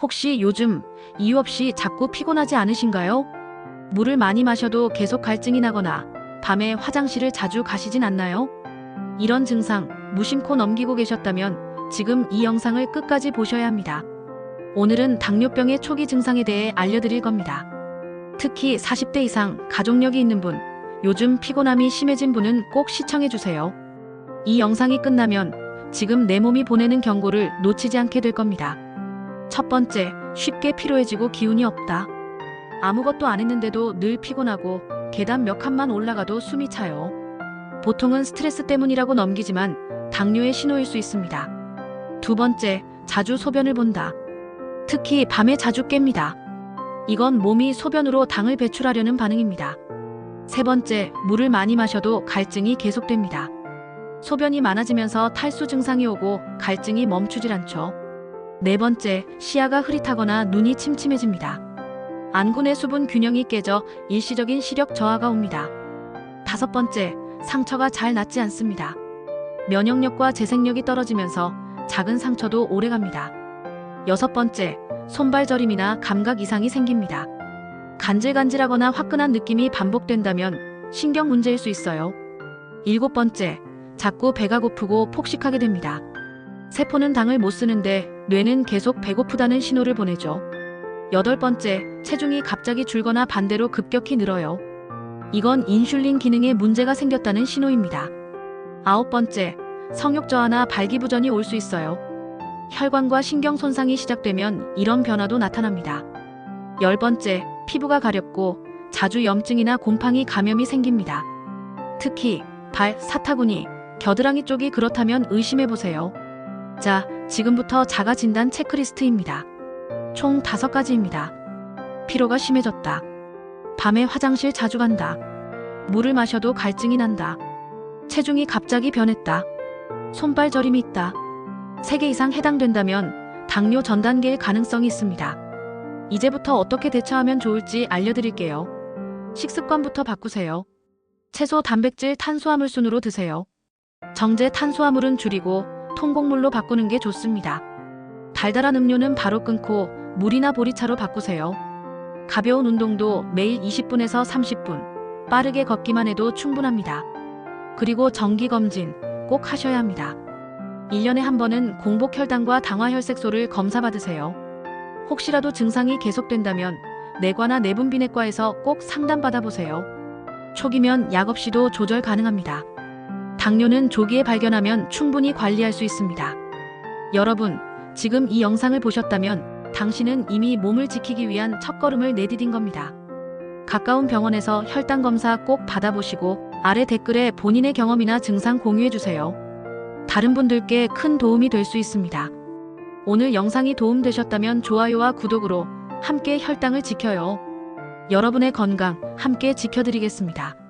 혹시 요즘 이유 없이 자꾸 피곤하지 않으신가요? 물을 많이 마셔도 계속 갈증이 나거나 밤에 화장실을 자주 가시진 않나요? 이런 증상 무심코 넘기고 계셨다면 지금 이 영상을 끝까지 보셔야 합니다. 오늘은 당뇨병의 초기 증상에 대해 알려드릴 겁니다. 특히 40대 이상 가족력이 있는 분, 요즘 피곤함이 심해진 분은 꼭 시청해주세요. 이 영상이 끝나면 지금 내 몸이 보내는 경고를 놓치지 않게 될 겁니다. 첫 번째, 쉽게 피로해지고 기운이 없다. 아무것도 안 했는데도 늘 피곤하고 계단 몇 칸만 올라가도 숨이 차요. 보통은 스트레스 때문이라고 넘기지만 당뇨의 신호일 수 있습니다. 두 번째, 자주 소변을 본다. 특히 밤에 자주 깹니다. 이건 몸이 소변으로 당을 배출하려는 반응입니다. 세 번째, 물을 많이 마셔도 갈증이 계속됩니다. 소변이 많아지면서 탈수 증상이 오고 갈증이 멈추질 않죠. 네 번째, 시야가 흐릿하거나 눈이 침침해집니다. 안구내 수분 균형이 깨져 일시적인 시력 저하가 옵니다. 다섯 번째, 상처가 잘 낫지 않습니다. 면역력과 재생력이 떨어지면서 작은 상처도 오래갑니다. 여섯 번째, 손발 저림이나 감각 이상이 생깁니다. 간질간질하거나 화끈한 느낌이 반복된다면 신경 문제일 수 있어요. 일곱 번째, 자꾸 배가 고프고 폭식하게 됩니다. 세포는 당을 못 쓰는데 뇌는 계속 배고프다는 신호를 보내죠. 여덟 번째, 체중이 갑자기 줄거나 반대로 급격히 늘어요. 이건 인슐린 기능에 문제가 생겼다는 신호입니다. 아홉 번째, 성욕 저하나 발기부전이 올 수 있어요. 혈관과 신경 손상이 시작되면 이런 변화도 나타납니다. 열 번째, 피부가 가렵고 자주 염증이나 곰팡이 감염이 생깁니다. 특히 발, 사타구니, 겨드랑이 쪽이 그렇다면 의심해 보세요. 자, 지금부터 자가 진단 체크리스트입니다. 총 다섯 가지입니다. 피로가 심해졌다. 밤에 화장실 자주 간다. 물을 마셔도 갈증이 난다. 체중이 갑자기 변했다. 손발 저림이 있다. 3개 이상 해당된다면 당뇨 전 단계일 가능성이 있습니다. 이제부터 어떻게 대처하면 좋을지 알려드릴게요. 식습관부터 바꾸세요. 채소, 단백질, 탄수화물 순으로 드세요. 정제 탄수화물은 줄이고 통곡물로 바꾸는 게 좋습니다. 달달한 음료는 바로 끊고 물이나 보리차로 바꾸세요. 가벼운 운동도 매일 20분에서 30분, 빠르게 걷기만 해도 충분합니다. 그리고 정기검진 꼭 하셔야 합니다. 1년에 한 번은 공복 혈당과 당화 혈색소를 검사 받으세요. 혹시라도 증상이 계속된다면 내과나 내분비내과에서 꼭 상담 받아보세요. 초기면 약 없이도 조절 가능합니다. 당뇨는 조기에 발견하면 충분히 관리할 수 있습니다. 여러분, 지금 이 영상을 보셨다면 당신은 이미 몸을 지키기 위한 첫걸음을 내디딘 겁니다. 가까운 병원에서 혈당 검사 꼭 받아보시고 아래 댓글에 본인의 경험이나 증상 공유해주세요. 다른 분들께 큰 도움이 될 수 있습니다. 오늘 영상이 도움되셨다면 좋아요와 구독으로 함께 혈당을 지켜요. 여러분의 건강 함께 지켜드리겠습니다.